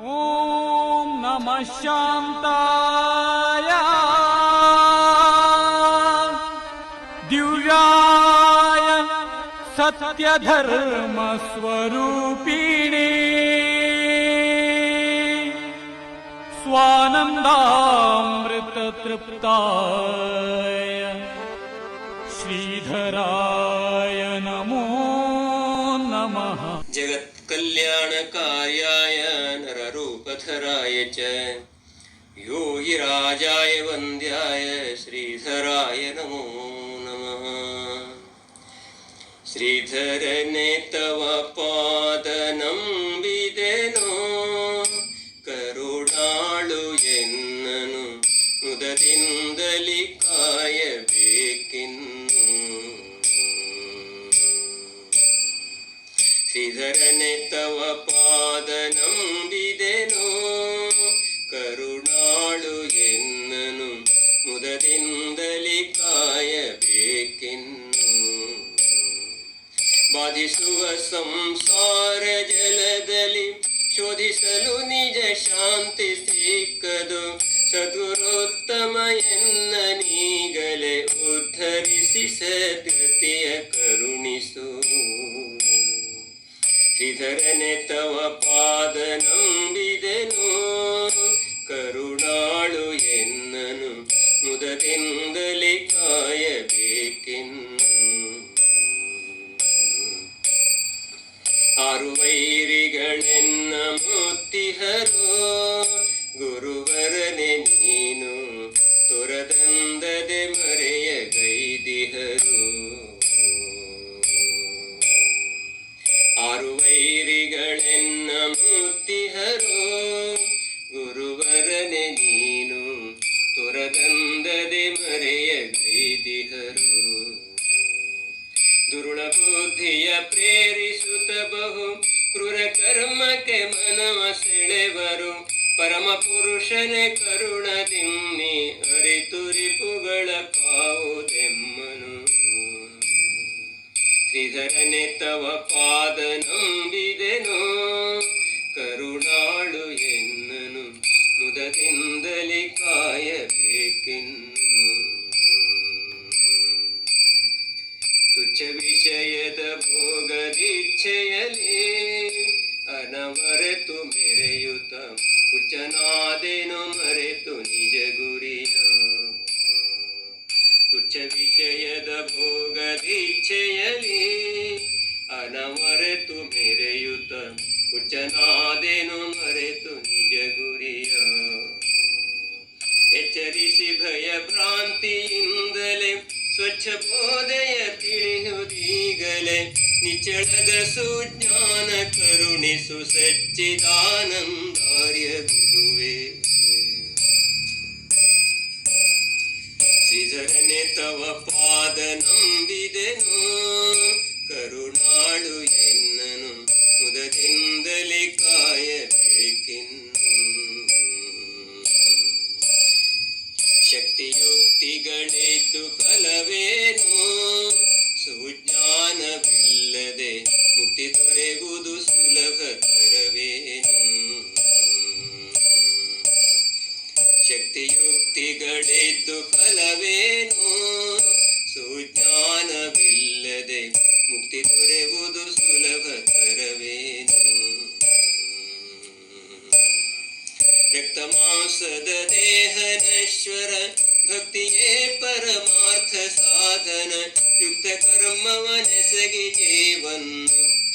ॐ नमः शान्ताय दिव्याय सत्यधर्मस्वरूपिणे। स्वानन्दामृततृप्ताय। श्रीधराय नमो नमः। कल्याणकार्याय नररूपधराय च। योगिराजाय वन्द्याय श्रीधराय नमो नमः। श्रीधरने तव पादनंबिदेनो ಉದ್ಧರಿಸಿ ಸದ್ಗತಿಯ ಕರುಣಿಸು ಶ್ರೀಧರನೆ ತವ ಪಾದ ನಂಬಿದೆನು ಕರುಣಾಳು ಎನ್ನನು ಮುದದಿಂದಲೇ ಕಾಯಬೇಕೆನ್ನು ಆರು ವೈರಿಗಳೆನ್ನ ಮುತ್ತಿಹರೋ ಗುರುವರನೆ ಬುದ್ಧಿಯ ಪ್ರೇರಿಸುತ್ತ ಬಹು ಕ್ರೂರ ಕರ್ಮಕ್ಕೆ ಮನವ ಸೆಳೆವರು. ಪರಮ ಪುರುಷನೇ ಕರುಣದಿಮ್ಮಿ ಅರಿತುರಿಪುಗಳ ಕಾವುದೆಮ್ಮನು. ಶ್ರೀಧರನೆ ತವ ಪಾದ ನಂಬಿದೆನು. ಕರುಣಾಳು ಎನ್ನನು. ಮುದದಿಂದಲೇ ಕಾಯಬೇಕೆನ್ನು. ಸ್ವಚ್ಛ ಬೋಧೆಯ ತಿಳಿಯುವುದೀಗಲೇ ನಿಚಳದ ಸುಜ್ಞಾನ ಕರುಣಿಸು ಸಚ್ಚಿದಾನಂದಾರ್ಯ ಗುರುವೇ. ಶ್ರೀಧರನೆ ತವ ಪಾದ ನಂಬಿದೆನು. ಮುಕ್ತಿ ದೊರೆಗುವುದು ಸುಲಭ ತರವೇನು? ಶಕ್ತಿಯುಕ್ತಿಗಳಿದ್ದು ಫಲವೇನು? ಸುಜ್ಞಾನವಿಲ್ಲದೆ ಮುಕ್ತಿ ದೊರೆಯುವುದು ಸುಲಭ ತರವೇನು? ರಕ್ತ ಮಾಂಸದ ದೇಹ ನಶ್ವರ ಭಕ್ತಿಯೇ ಪರಮಾರ್ಥ ಸಾಧನ. ಯುಕ್ತ ಕರ್ಮವನೆಸಗಿ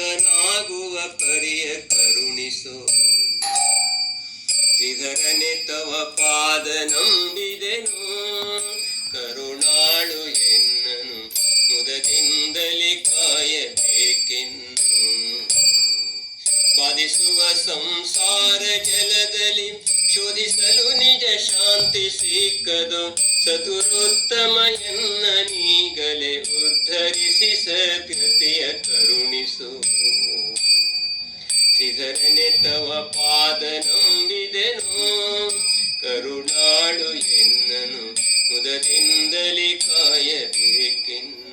ಜೀವನ್ಮುಕ್ತನಾಗುವ ಪರಿಯ ಕರುಣಿಸೋ. ಇದರನೆ ತವ ಪಾದ ನಂಬಿದೆನು. ಕರುಣಾಳು ಎನ್ನನು, ಮುದದಿಂದಲೇ ಕಾಯಬೇಕೆನ್ನು. ಬಾಧಿಸುವ ಸಂಸಾರ ಜಲದಲ್ಲಿ ಶೋಧಿಸಲು ನಿಜ ಶಾಂತಿ ಸಿಕ್ಕದು. ಸತುರೋತ್ತಮ ಎನ್ನ ನೀಗಲೇ ಉದ್ಧರಿಸಿ ಸತ್ಯತೆಯ ಕರುಣಿಸು. ಸಿದರನೆ ತವ ಪಾದ ನಂಬಿದೆನು. ಕರುಣಾಳು ಎನ್ನನು. ಮುದದಿಂದಲೇ ಕಾಯಬೇಕೆನ್ನು.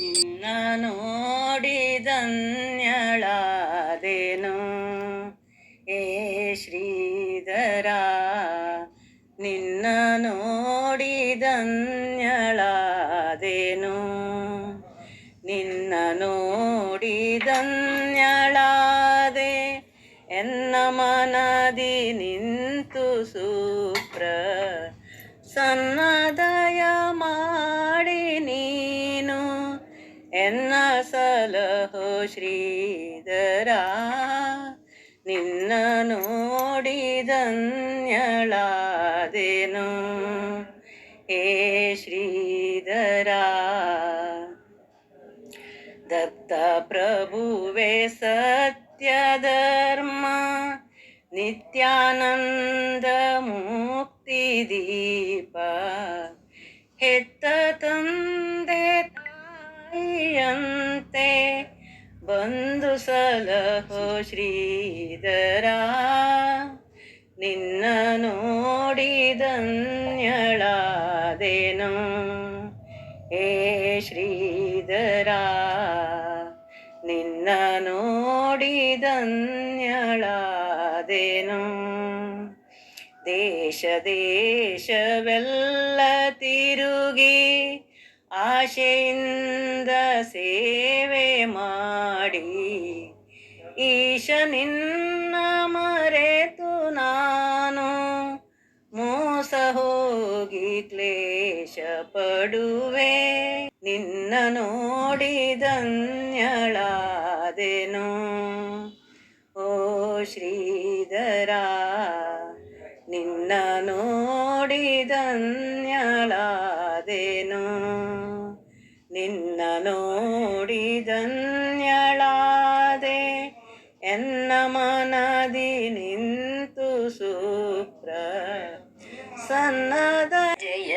ನಿನ್ನ ಏ ಶ್ರೀಧರ, ನಿನ್ನ ನೋಡಿದನ್ಯಳಾದೇನು ನೋಡಿದನ್ಯಳಾದೆ ಎನ್ನ ಮನದಿ ನಿಂತು ಸೂಪ್ರ. ಸನ್ನದಯ ಮಾಡಿ ನೀನು ಎನ್ನ ಸಲಹೋ ಶ್ರೀಧರ. ನಿನ್ನ ನೋಡಿದನ್ಯಳಾದೆನು ಏ ಪ್ರಭುವೆ ಸತ್ಯ ಧರ್ಮ ನಿತ್ಯಾನಂದ ಮುಕ್ತಿ ದೀಪ. ಹೆತ್ತ ತಂದೆ ತಾಯಿಯಂತೆ ಬಂದು ಸಲಹೋ ಶ್ರೀಧರ. ನಿನ್ನ ನೋಡಿದನ್ಯಳಾದೇನು ಏ ಶ್ರೀಧರ ದೇಶವೆಲ್ಲ ತಿರುಗಿ ಆಶೆಯಿಂದ ಸೇವೆ ಮಾಡಿ. ಈಶ ನಿನ್ನ ಮರೆತು ನಾನು ಮೋಸ ಹೋಗಿ ಕ್ಲೇಶ ಪಡುವೆ ನಿನ್ನ ನೋಡಿದನ್ಯಳಾದೆನು ಓ ಶ್ರೀಧರ ನೋಡಿದನ್ಯಳಾದೆನು ನಿನ್ನ ನೋಡಿದನ್ಯಳಾದೆ ಎನ್ನ ಮನದಿ ನಿಂತು ಸೂಪ್ರ. ಸನ್ನದ ಜಯ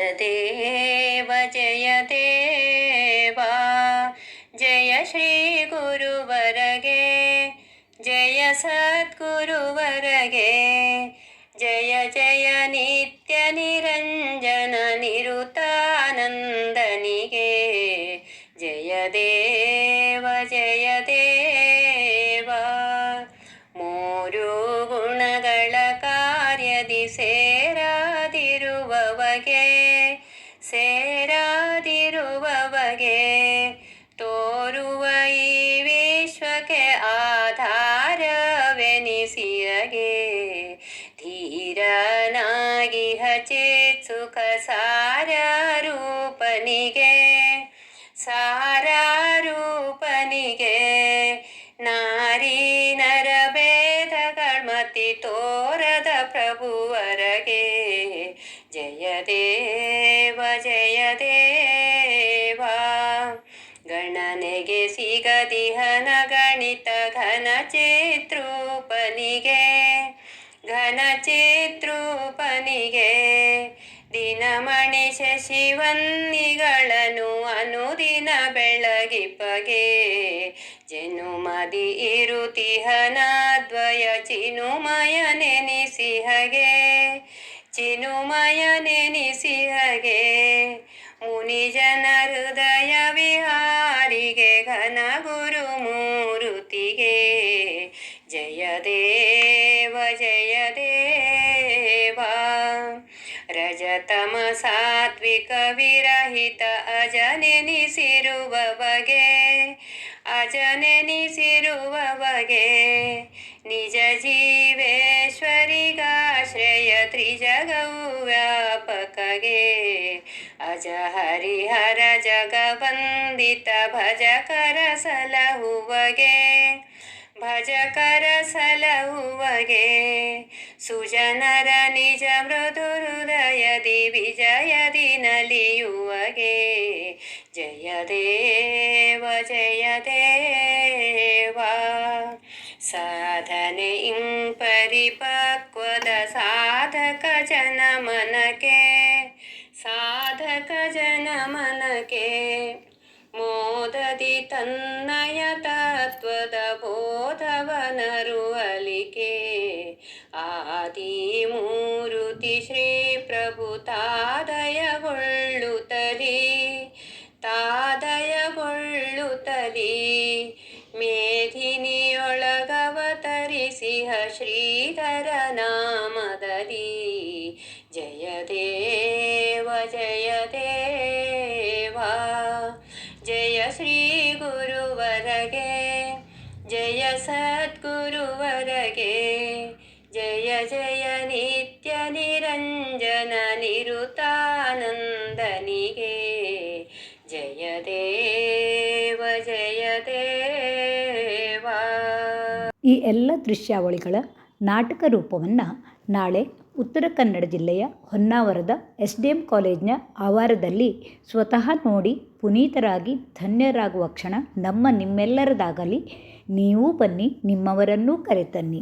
ಜಯ ಜಯ ದೇವ ಜಯ ದೇವ ಗಣನೆಗೆ ಸಿಗದಿಹನ ಗಣಿತ ಘನ ಚಿತ್ರೂಪನಿಗೆ ಘನ ಚಿತ್ರೂಪನಿಗೆ ದಿನಮಣಿ ಶಶಿವನ್ನಿಗಳನ್ನು ಅನುದಿನ ಬೆಳಗಿಪಗೆ ಜನುಮದಿ ಇರುತಿಹನ ದ್ವಯ ಚಿನುಮಯ ನೆನಿಸಿಹಗೆ ಚಿನುಮಯ ನೆನಿಸಿಹಗೆ ಮುನಿಜನ ಹೃದಯ ವಿಹಾರಿಗೆ ಘನ ಗುರು ಮೂರುತಿಗೆ. ಜಯ ದೇವ ಜಯ ದೇವ. ರಜತಮ ಸಾತ್ವಿಕ ವಿರಹಿತ ಅಜನೆನಿಸಿರುವ ಬಗೆ ಅಜನೆನಿಸಿರುವ ಬಗೆ. ತ್ರಿಜಗವು ವ್ಯಾಪಕಗೆ ಅಜ ಹರಿಹರ ಜಗವಂದಿತ ಭಜಕರ ಸಲಹುವಗೆ ಭಜಕರ ಸಲಹುವಗೆ ಸುಜನರ ನಿಜ ಮೃದು ಹೃದಯದಿ ವಿಜಯದಿ ನಲಿಯುವಗೆ ಜಯ ದೇವ ಜಯ ದೇವ ಸಾಧನೆ ಪರಿಪಕ್ವದ ಸಾಧಕ ಮನಕೆ, ಸಾಧಕ ಜನ ಮನಕೆ, ಮೋದದಿ ತನ್ನಯ ತತ್ವದ ಬೋಧವನರುವಲಿಕೆ, ಆದಿ ಮೂರುತಿ ಶ್ರೀ ಪ್ರಭು ತಾದಯಗೊಳ್ಳುತ್ತಲಿ ತಾದಯಗೊಳ್ಳುತ್ತಲಿ, ಮೇಧಿನಿಯೊಳಗವತರಿಸಿಹ ಶ್ರೀಧರ ನಾಮದಲ್ಲಿ ದೇವ. ಜಯ ಶ್ರೀ ಗುರುವರಗೆ, ಜಯ ಸದ್ಗುರುವರಗೆ, ಜಯ ಜಯ ನಿತ್ಯ ನಿರಂಜನ ನಿರುತಾನಂದನಿಗೆ. ಜಯ ದೇವ ಜಯ ದೇವ. ಈ ಎಲ್ಲ ದೃಶ್ಯಾವಳಿಗಳ ನಾಟಕ ರೂಪವನ್ನು ನಾಳೆ ಉತ್ತರ ಕನ್ನಡ ಜಿಲ್ಲೆಯ ಹೊನ್ನಾವರದ ಎಸ್ ಡಿ ಎಂ ಕಾಲೇಜ್ನ ಆವಾರದಲ್ಲಿ ಸ್ವತಃ ನೋಡಿ ಪುನೀತರಾಗಿ ಧನ್ಯರಾಗುವ ಕ್ಷಣ ನಮ್ಮ ನಿಮ್ಮೆಲ್ಲರದಾಗಲಿ. ನೀವೂ ಬನ್ನಿ, ನಿಮ್ಮವರನ್ನೂ ಕರೆತನ್ನಿ.